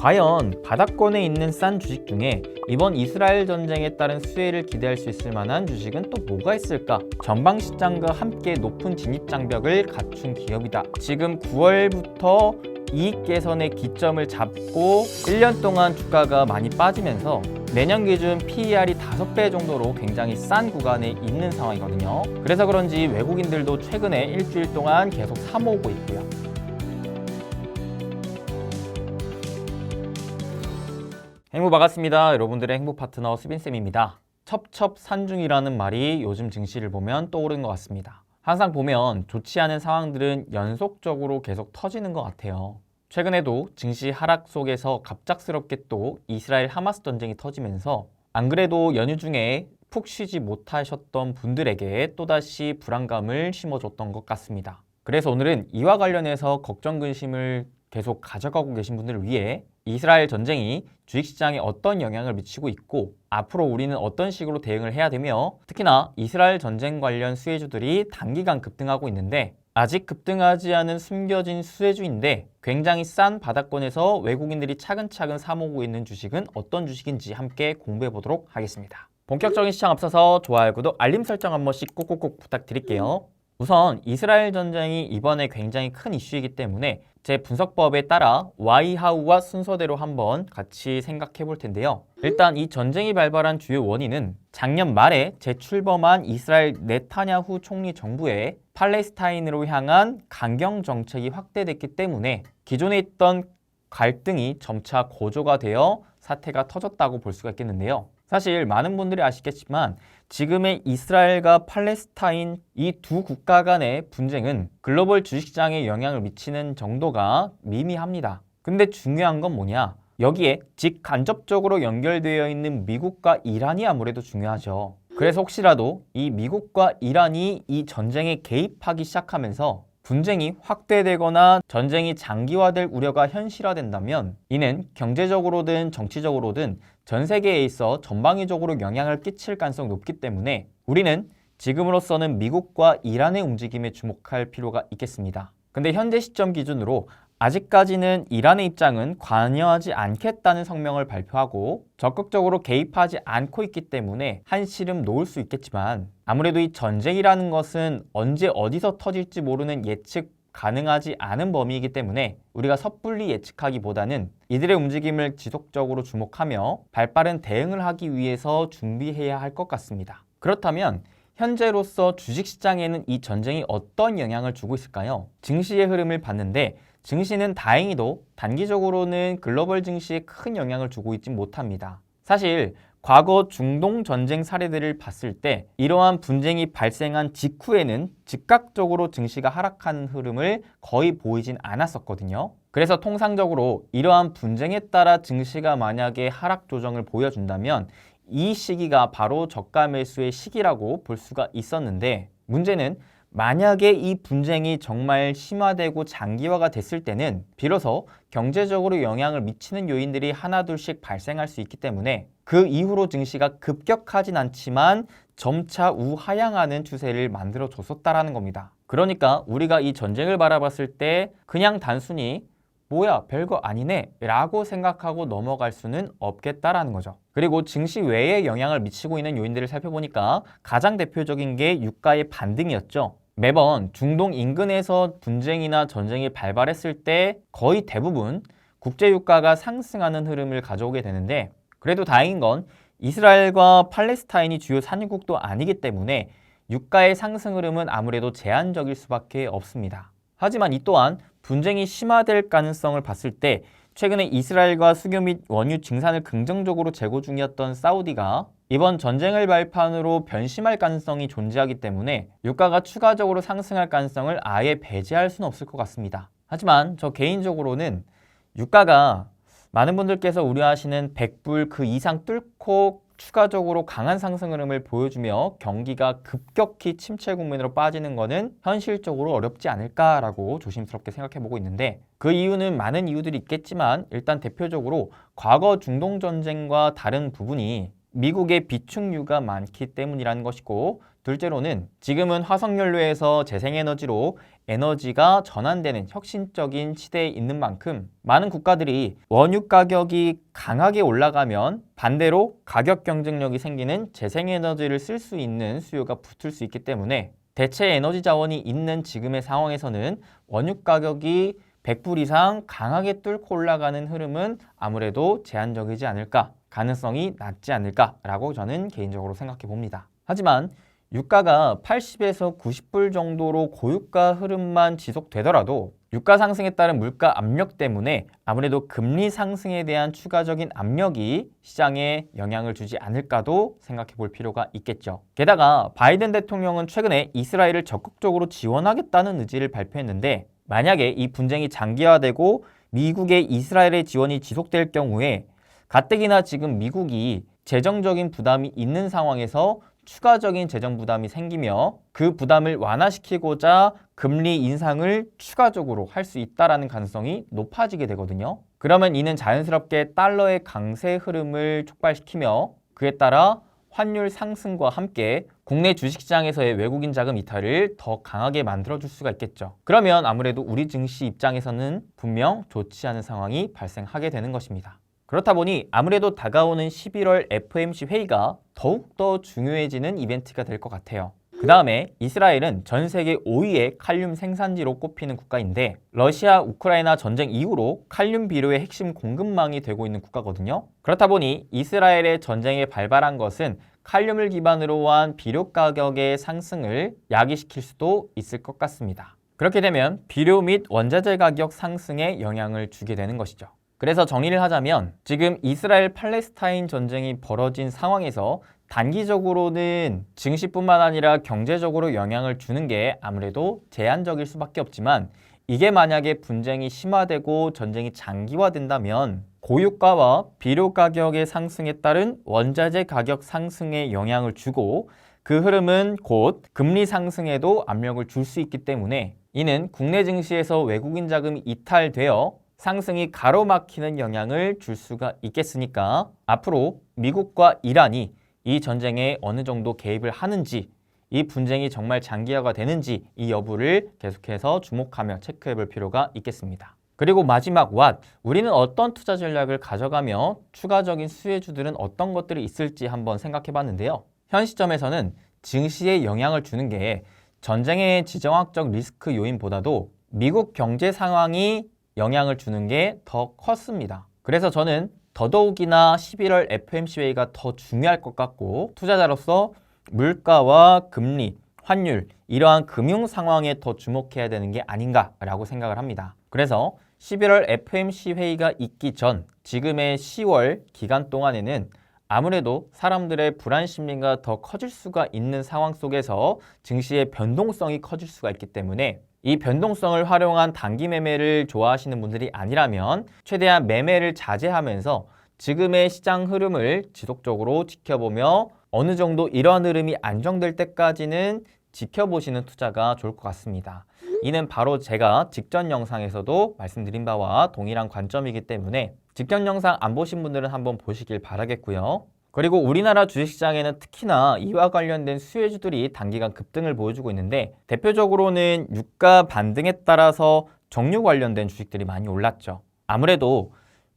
과연 바닥권에 있는 싼 주식 중에 이번 이스라엘 전쟁에 따른 수혜를 기대할 수 있을 만한 주식은 또 뭐가 있을까? 전방 시장과 함께 높은 진입 장벽을 갖춘 기업이다. 지금 9월부터 이익 개선의 기점을 잡고 1년 동안 주가가 많이 빠지면서 내년 기준 PER이 5배 정도로 굉장히 싼 구간에 있는 상황이거든요. 그래서 그런지 외국인들도 최근에 일주일 동안 계속 사 모으고 있고요. 행복 반갑습니다. 여러분들의 행복 파트너 수빈쌤입니다. 첩첩산중이라는 말이 요즘 증시를 보면 떠오르는 것 같습니다. 항상 보면 좋지 않은 상황들은 연속적으로 계속 터지는 것 같아요. 최근에도 증시 하락 속에서 갑작스럽게 또 이스라엘 하마스 전쟁이 터지면서 안 그래도 연휴 중에 푹 쉬지 못하셨던 분들에게 또다시 불안감을 심어줬던 것 같습니다. 그래서 오늘은 이와 관련해서 걱정 근심을 계속 가져가고 계신 분들을 위해 이스라엘 전쟁이 주식시장에 어떤 영향을 미치고 있고 앞으로 우리는 어떤 식으로 대응을 해야 되며 특히나 이스라엘 전쟁 관련 수혜주들이 단기간 급등하고 있는데 아직 급등하지 않은 숨겨진 수혜주인데 굉장히 싼 바닥권에서 외국인들이 차근차근 사모으고 있는 주식은 어떤 주식인지 함께 공부해 보도록 하겠습니다. 본격적인 시장 앞서서 좋아요, 구독, 알림 설정 한 번씩 꼭꼭꼭 부탁드릴게요. 우선 이스라엘 전쟁이 이번에 굉장히 큰 이슈이기 때문에 제 분석법에 따라 와이하우와 순서대로 한번 같이 생각해 볼 텐데요. 일단 이 전쟁이 발발한 주요 원인은 작년 말에 재출범한 이스라엘 네타냐후 총리 정부의 팔레스타인으로 향한 강경 정책이 확대됐기 때문에 기존에 있던 갈등이 점차 고조가 되어 사태가 터졌다고 볼 수가 있겠는데요. 사실 많은 분들이 아시겠지만 지금의 이스라엘과 팔레스타인 이 두 국가 간의 분쟁은 글로벌 주식시장에 영향을 미치는 정도가 미미합니다. 근데 중요한 건 뭐냐? 여기에 직간접적으로 연결되어 있는 미국과 이란이 아무래도 중요하죠. 그래서 혹시라도 이 미국과 이란이 이 전쟁에 개입하기 시작하면서 분쟁이 확대되거나 전쟁이 장기화될 우려가 현실화된다면 이는 경제적으로든 정치적으로든 전 세계에 있어 전방위적으로 영향을 끼칠 가능성이 높기 때문에 우리는 지금으로서는 미국과 이란의 움직임에 주목할 필요가 있겠습니다. 근데 현재 시점 기준으로 아직까지는 이란의 입장은 관여하지 않겠다는 성명을 발표하고 적극적으로 개입하지 않고 있기 때문에 한시름 놓을 수 있겠지만 아무래도 이 전쟁이라는 것은 언제 어디서 터질지 모르는 예측 가능하지 않은 범위이기 때문에 우리가 섣불리 예측하기보다는 이들의 움직임을 지속적으로 주목하며 발빠른 대응을 하기 위해서 준비해야 할 것 같습니다. 그렇다면 현재로서 주식시장에는 이 전쟁이 어떤 영향을 주고 있을까요? 증시의 흐름을 봤는데 증시는 다행히도 단기적으로는 글로벌 증시에 큰 영향을 주고 있지 못합니다. 사실 과거 중동 전쟁 사례들을 봤을 때 이러한 분쟁이 발생한 직후에는 즉각적으로 증시가 하락하는 흐름을 거의 보이진 않았었거든요. 그래서 통상적으로 이러한 분쟁에 따라 증시가 만약에 하락 조정을 보여준다면 이 시기가 바로 저가 매수의 시기라고 볼 수가 있었는데 문제는 만약에 이 분쟁이 정말 심화되고 장기화가 됐을 때는 비로소 경제적으로 영향을 미치는 요인들이 하나둘씩 발생할 수 있기 때문에 그 이후로 증시가 급격하진 않지만 점차 우하향하는 추세를 만들어 줬었다라는 겁니다. 그러니까 우리가 이 전쟁을 바라봤을 때 그냥 단순히 뭐야 별거 아니네 라고 생각하고 넘어갈 수는 없겠다라는 거죠. 그리고 증시 외에 영향을 미치고 있는 요인들을 살펴보니까 가장 대표적인 게 유가의 반등이었죠. 매번 중동 인근에서 분쟁이나 전쟁이 발발했을 때 거의 대부분 국제 유가가 상승하는 흐름을 가져오게 되는데 그래도 다행인 건 이스라엘과 팔레스타인이 주요 산유국도 아니기 때문에 유가의 상승 흐름은 아무래도 제한적일 수밖에 없습니다. 하지만 이 또한 분쟁이 심화될 가능성을 봤을 때 최근에 이스라엘과 수교 및 원유 증산을 긍정적으로 재고 중이었던 사우디가 이번 전쟁을 발판으로 변심할 가능성이 존재하기 때문에 유가가 추가적으로 상승할 가능성을 아예 배제할 수는 없을 것 같습니다. 하지만 저 개인적으로는 유가가 많은 분들께서 우려하시는 100불 그 이상 뚫고 추가적으로 강한 상승 흐름을 보여주며 경기가 급격히 침체 국면으로 빠지는 것은 현실적으로 어렵지 않을까라고 조심스럽게 생각해 보고 있는데 그 이유는 많은 이유들이 있겠지만 일단 대표적으로 과거 중동 전쟁과 다른 부분이 미국의 비축유가 많기 때문이라는 것이고 둘째로는 지금은 화석연료에서 재생에너지로 에너지가 전환되는 혁신적인 시대에 있는 만큼 많은 국가들이 원유 가격이 강하게 올라가면 반대로 가격 경쟁력이 생기는 재생에너지를 쓸 수 있는 수요가 붙을 수 있기 때문에 대체 에너지 자원이 있는 지금의 상황에서는 원유 가격이 100불 이상 강하게 뚫고 올라가는 흐름은 아무래도 제한적이지 않을까, 가능성이 낮지 않을까라고 저는 개인적으로 생각해 봅니다. 하지만 유가가 80에서 90불 정도로 고유가 흐름만 지속되더라도 유가 상승에 따른 물가 압력 때문에 아무래도 금리 상승에 대한 추가적인 압력이 시장에 영향을 주지 않을까도 생각해 볼 필요가 있겠죠. 게다가 바이든 대통령은 최근에 이스라엘을 적극적으로 지원하겠다는 의지를 발표했는데 만약에 이 분쟁이 장기화되고 미국의 이스라엘의 지원이 지속될 경우에 가뜩이나 지금 미국이 재정적인 부담이 있는 상황에서 추가적인 재정 부담이 생기며 그 부담을 완화시키고자 금리 인상을 추가적으로 할 수 있다라는 가능성이 높아지게 되거든요. 그러면 이는 자연스럽게 달러의 강세 흐름을 촉발시키며 그에 따라 환율 상승과 함께 국내 주식시장에서의 외국인 자금 이탈을 더 강하게 만들어줄 수가 있겠죠. 그러면 아무래도 우리 증시 입장에서는 분명 좋지 않은 상황이 발생하게 되는 것입니다. 그렇다 보니 아무래도 다가오는 11월 FOMC 회의가 더욱더 중요해지는 이벤트가 될 것 같아요. 그 다음에 이스라엘은 전 세계 5위의 칼륨 생산지로 꼽히는 국가인데 러시아 우크라이나 전쟁 이후로 칼륨 비료의 핵심 공급망이 되고 있는 국가거든요. 그렇다 보니 이스라엘의 전쟁에 발발한 것은 칼륨을 기반으로 한 비료 가격의 상승을 야기시킬 수도 있을 것 같습니다. 그렇게 되면 비료 및 원자재 가격 상승에 영향을 주게 되는 것이죠. 그래서 정리를 하자면 지금 이스라엘 팔레스타인 전쟁이 벌어진 상황에서 단기적으로는 증시뿐만 아니라 경제적으로 영향을 주는 게 아무래도 제한적일 수밖에 없지만 이게 만약에 분쟁이 심화되고 전쟁이 장기화된다면 고유가와 비료 가격의 상승에 따른 원자재 가격 상승에 영향을 주고 그 흐름은 곧 금리 상승에도 압력을 줄 수 있기 때문에 이는 국내 증시에서 외국인 자금이 이탈되어 상승이 가로막히는 영향을 줄 수가 있겠으니까 앞으로 미국과 이란이 이 전쟁에 어느 정도 개입을 하는지 이 분쟁이 정말 장기화가 되는지 이 여부를 계속해서 주목하며 체크해 볼 필요가 있겠습니다. 그리고 마지막 왓 우리는 어떤 투자 전략을 가져가며 추가적인 수혜주들은 어떤 것들이 있을지 한번 생각해 봤는데요. 현 시점에서는 증시에 영향을 주는 게 전쟁의 지정학적 리스크 요인보다도 미국 경제 상황이 영향을 주는 게 더 컸습니다. 그래서 저는 더더욱이나 11월 FMC 회의가 더 중요할 것 같고 투자자로서 물가와 금리, 환율 이러한 금융 상황에 더 주목해야 되는 게 아닌가라고 생각을 합니다. 그래서 11월 FMC 회의가 있기 전 지금의 10월 기간 동안에는 아무래도 사람들의 불안 심리가 더 커질 수가 있는 상황 속에서 증시의 변동성이 커질 수가 있기 때문에 이 변동성을 활용한 단기 매매를 좋아하시는 분들이 아니라면 최대한 매매를 자제하면서 지금의 시장 흐름을 지속적으로 지켜보며 어느 정도 이러한 흐름이 안정될 때까지는 지켜보시는 투자가 좋을 것 같습니다. 이는 바로 제가 직전 영상에서도 말씀드린 바와 동일한 관점이기 때문에 직전 영상 안 보신 분들은 한번 보시길 바라겠고요. 그리고 우리나라 주식시장에는 특히나 이와 관련된 수혜주들이 단기간 급등을 보여주고 있는데 대표적으로는 유가 반등에 따라서 정유 관련된 주식들이 많이 올랐죠. 아무래도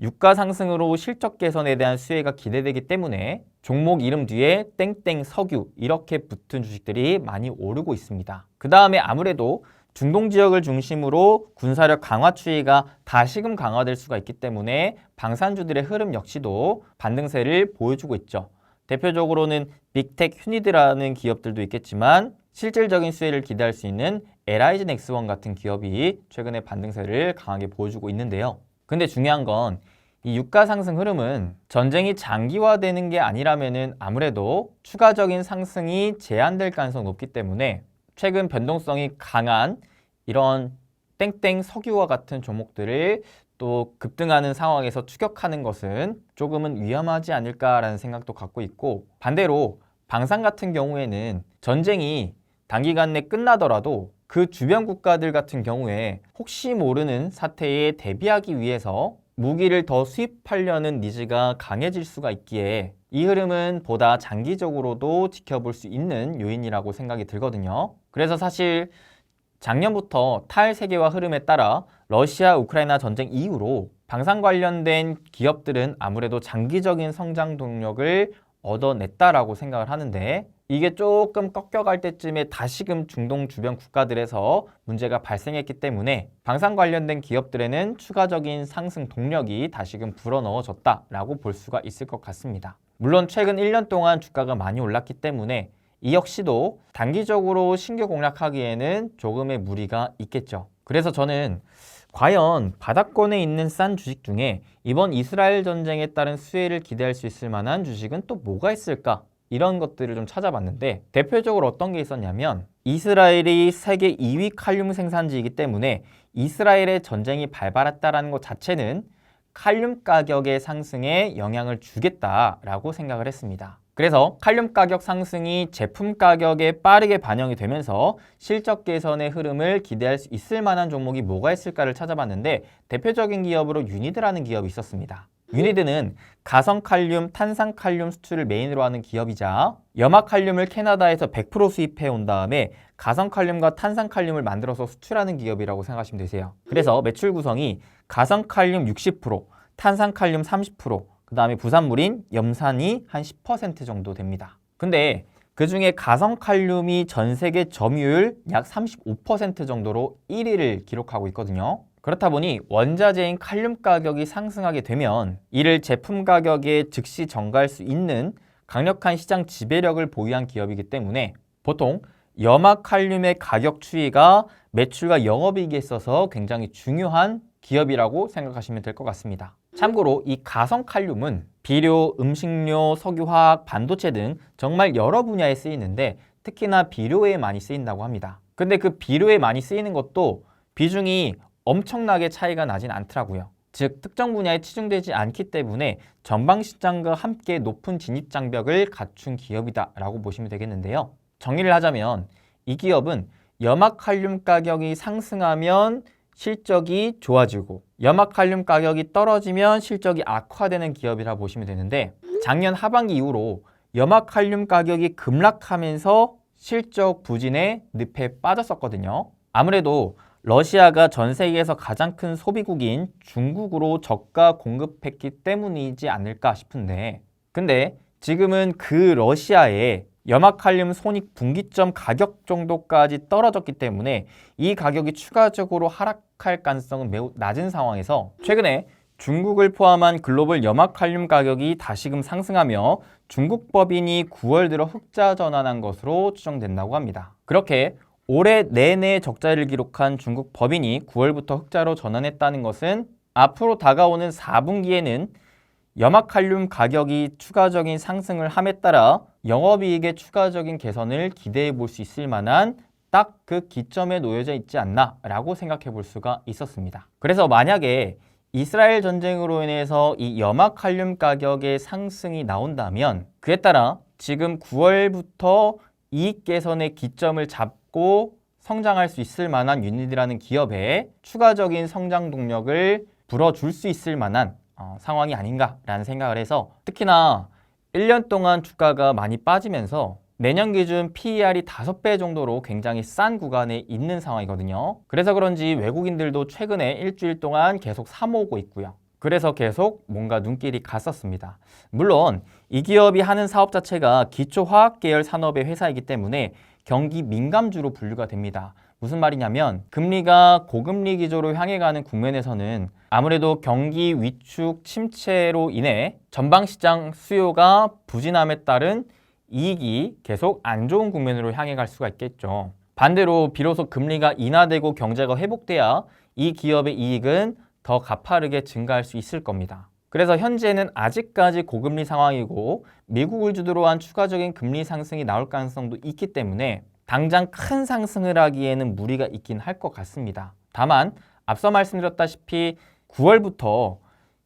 유가 상승으로 실적 개선에 대한 수혜가 기대되기 때문에 종목 이름 뒤에 땡땡 석유 이렇게 붙은 주식들이 많이 오르고 있습니다. 그 다음에 아무래도 중동 지역을 중심으로 군사력 강화 추이가 다시금 강화될 수가 있기 때문에 방산주들의 흐름 역시도 반등세를 보여주고 있죠. 대표적으로는 빅텍 휴니드라는 기업들도 있겠지만 실질적인 수혜를 기대할 수 있는 LIG 넥스원 같은 기업이 최근에 반등세를 강하게 보여주고 있는데요. 근데 중요한 건 이 유가 상승 흐름은 전쟁이 장기화되는 게 아니라면은 아무래도 추가적인 상승이 제한될 가능성이 높기 때문에 최근 변동성이 강한 이런 땡땡 석유와 같은 종목들을 또 급등하는 상황에서 추격하는 것은 조금은 위험하지 않을까라는 생각도 갖고 있고 반대로 방산 같은 경우에는 전쟁이 단기간 내 끝나더라도 그 주변 국가들 같은 경우에 혹시 모르는 사태에 대비하기 위해서 무기를 더 수입하려는 니즈가 강해질 수가 있기에 이 흐름은 보다 장기적으로도 지켜볼 수 있는 요인이라고 생각이 들거든요. 그래서 사실 작년부터 탈세계화 흐름에 따라 러시아 우크라이나 전쟁 이후로 방산 관련된 기업들은 아무래도 장기적인 성장 동력을 얻어냈다라고 생각을 하는데 이게 조금 꺾여갈 때쯤에 다시금 중동 주변 국가들에서 문제가 발생했기 때문에 방산 관련된 기업들에는 추가적인 상승 동력이 다시금 불어넣어졌다라고 볼 수가 있을 것 같습니다. 물론 최근 1년 동안 주가가 많이 올랐기 때문에 이 역시도 단기적으로 신규 공략하기에는 조금의 무리가 있겠죠. 그래서 저는 과연 바닥권에 있는 싼 주식 중에 이번 이스라엘 전쟁에 따른 수혜를 기대할 수 있을 만한 주식은 또 뭐가 있을까? 이런 것들을 좀 찾아봤는데 대표적으로 어떤 게 있었냐면 이스라엘이 세계 2위 칼륨 생산지이기 때문에 이스라엘의 전쟁이 발발했다라는 것 자체는 칼륨 가격의 상승에 영향을 주겠다라고 생각을 했습니다. 그래서 칼륨 가격 상승이 제품 가격에 빠르게 반영이 되면서 실적 개선의 흐름을 기대할 수 있을 만한 종목이 뭐가 있을까를 찾아봤는데 대표적인 기업으로 유니드라는 기업이 있었습니다. 유니드는 가성 칼륨, 탄산 칼륨 수출을 메인으로 하는 기업이자 염화 칼륨을 캐나다에서 100% 수입해 온 다음에 가성 칼륨과 탄산 칼륨을 만들어서 수출하는 기업이라고 생각하시면 되세요. 그래서 매출 구성이 가성 칼륨 60%, 탄산 칼륨 30%, 그 다음에 부산물인 염산이 한 10% 정도 됩니다. 근데 그 중에 가성 칼륨이 전 세계 점유율 약 35% 정도로 1위를 기록하고 있거든요. 그렇다 보니 원자재인 칼륨 가격이 상승하게 되면 이를 제품 가격에 즉시 전가할 수 있는 강력한 시장 지배력을 보유한 기업이기 때문에 보통 염화칼륨의 가격 추이가 매출과 영업이익에 있어서 굉장히 중요한 기업이라고 생각하시면 될 것 같습니다. 참고로 이 가성칼륨은 비료, 음식료, 석유화학, 반도체 등 정말 여러 분야에 쓰이는데 특히나 비료에 많이 쓰인다고 합니다. 근데 그 비료에 많이 쓰이는 것도 비중이 엄청나게 차이가 나진 않더라고요. 즉 특정 분야에 치중되지 않기 때문에 전방 시장과 함께 높은 진입 장벽을 갖춘 기업이다라고 보시면 되겠는데요. 정리를 하자면 이 기업은 염화칼륨 가격이 상승하면 실적이 좋아지고 염화칼륨 가격이 떨어지면 실적이 악화되는 기업이라 보시면 되는데 작년 하반기 이후로 염화칼륨 가격이 급락하면서 실적 부진에 늪에 빠졌었거든요. 아무래도 러시아가 전 세계에서 가장 큰 소비국인 중국으로 저가 공급했기 때문이지 않을까 싶은데 근데 지금은 그 러시아에 염화칼륨 손익 분기점 가격 정도까지 떨어졌기 때문에 이 가격이 추가적으로 하락할 가능성은 매우 낮은 상황에서 최근에 중국을 포함한 글로벌 염화칼륨 가격이 다시금 상승하며 중국 법인이 9월 들어 흑자 전환한 것으로 추정된다고 합니다. 그렇게 올해 내내 적자를 기록한 중국 법인이 9월부터 흑자로 전환했다는 것은 앞으로 다가오는 4분기에는 염화칼륨 가격이 추가적인 상승을 함에 따라 영업이익의 추가적인 개선을 기대해 볼 수 있을 만한 딱 그 기점에 놓여져 있지 않나 라고 생각해 볼 수가 있었습니다. 그래서 만약에 이스라엘 전쟁으로 인해서 이 염화칼륨 가격의 상승이 나온다면 그에 따라 지금 9월부터 이익 개선의 기점을 잡 고 성장할 수 있을 만한 유닛이라는 기업에 추가적인 성장 동력을 불어줄 수 있을 만한 어, 상황이 아닌가라는 생각을 해서 특히나 1년 동안 주가가 많이 빠지면서 내년 기준 PER이 5배 정도로 굉장히 싼 구간에 있는 상황이거든요. 그래서 그런지 외국인들도 최근에 일주일 동안 계속 사모으고 있고요. 그래서 계속 뭔가 눈길이 갔었습니다. 물론 이 기업이 하는 사업 자체가 기초화학 계열 산업의 회사이기 때문에 경기 민감주로 분류가 됩니다. 무슨 말이냐면 금리가 고금리 기조로 향해 가는 국면에서는 아무래도 경기 위축 침체로 인해 전방 시장 수요가 부진함에 따른 이익이 계속 안 좋은 국면으로 향해 갈 수가 있겠죠. 반대로 비로소 금리가 인하되고 경제가 회복돼야 이 기업의 이익은 더 가파르게 증가할 수 있을 겁니다. 그래서 현재는 아직까지 고금리 상황이고 미국을 주도로 한 추가적인 금리 상승이 나올 가능성도 있기 때문에 당장 큰 상승을 하기에는 무리가 있긴 할 것 같습니다. 다만 앞서 말씀드렸다시피 9월부터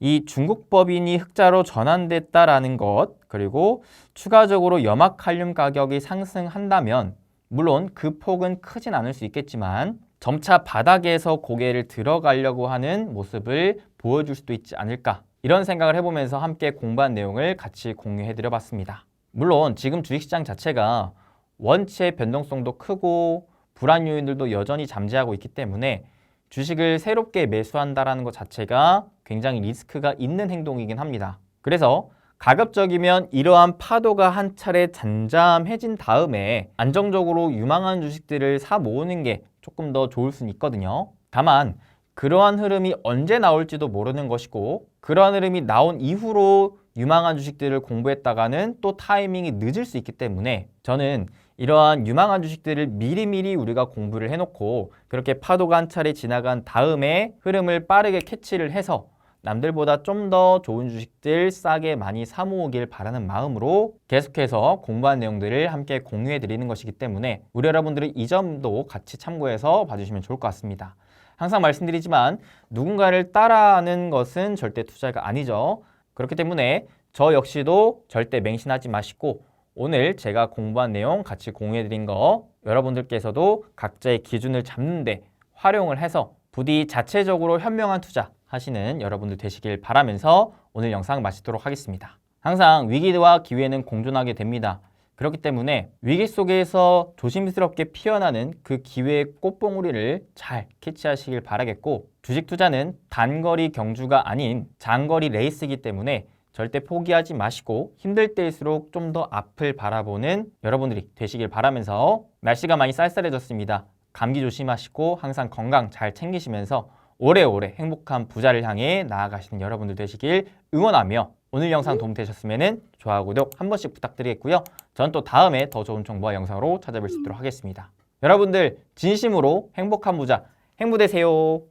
이 중국 법인이 흑자로 전환됐다라는 것 그리고 추가적으로 염화 칼륨 가격이 상승한다면 물론 그 폭은 크진 않을 수 있겠지만 점차 바닥에서 고개를 들어가려고 하는 모습을 보여줄 수도 있지 않을까 이런 생각을 해보면서 함께 공부한 내용을 같이 공유해 드려 봤습니다. 물론 지금 주식시장 자체가 원체 변동성도 크고 불안 요인들도 여전히 잠재하고 있기 때문에 주식을 새롭게 매수한다라는 것 자체가 굉장히 리스크가 있는 행동이긴 합니다. 그래서 가급적이면 이러한 파도가 한 차례 잠잠해진 다음에 안정적으로 유망한 주식들을 사 모으는 게 조금 더 좋을 수는 있거든요. 다만 그러한 흐름이 언제 나올지도 모르는 것이고 그러한 흐름이 나온 이후로 유망한 주식들을 공부했다가는 또 타이밍이 늦을 수 있기 때문에 저는 이러한 유망한 주식들을 미리미리 우리가 공부를 해놓고 그렇게 파도가 한 차례 지나간 다음에 흐름을 빠르게 캐치를 해서 남들보다 좀 더 좋은 주식들 싸게 많이 사모으길 바라는 마음으로 계속해서 공부한 내용들을 함께 공유해 드리는 것이기 때문에 우리 여러분들은 이 점도 같이 참고해서 봐주시면 좋을 것 같습니다. 항상 말씀드리지만 누군가를 따라하는 것은 절대 투자가 아니죠. 그렇기 때문에 저 역시도 절대 맹신하지 마시고 오늘 제가 공부한 내용 같이 공유해 드린 거 여러분들께서도 각자의 기준을 잡는데 활용을 해서 부디 자체적으로 현명한 투자 하시는 여러분들 되시길 바라면서 오늘 영상 마치도록 하겠습니다. 항상 위기와 기회는 공존하게 됩니다. 그렇기 때문에 위기 속에서 조심스럽게 피어나는 그 기회의 꽃봉우리를 잘 캐치하시길 바라겠고 주식 투자는 단거리 경주가 아닌 장거리 레이스이기 때문에 절대 포기하지 마시고 힘들 때일수록 좀 더 앞을 바라보는 여러분들이 되시길 바라면서 날씨가 많이 쌀쌀해졌습니다. 감기 조심하시고 항상 건강 잘 챙기시면서 오래오래 행복한 부자를 향해 나아가시는 여러분들 되시길 응원하며 오늘 영상 도움되셨으면 좋아요, 구독 한 번씩 부탁드리겠고요. 전또 다음에 더 좋은 정보와 영상으로 찾아뵐 수 있도록 하겠습니다. 여러분들 진심으로 행복한 부자 행복되세요.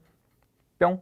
뿅.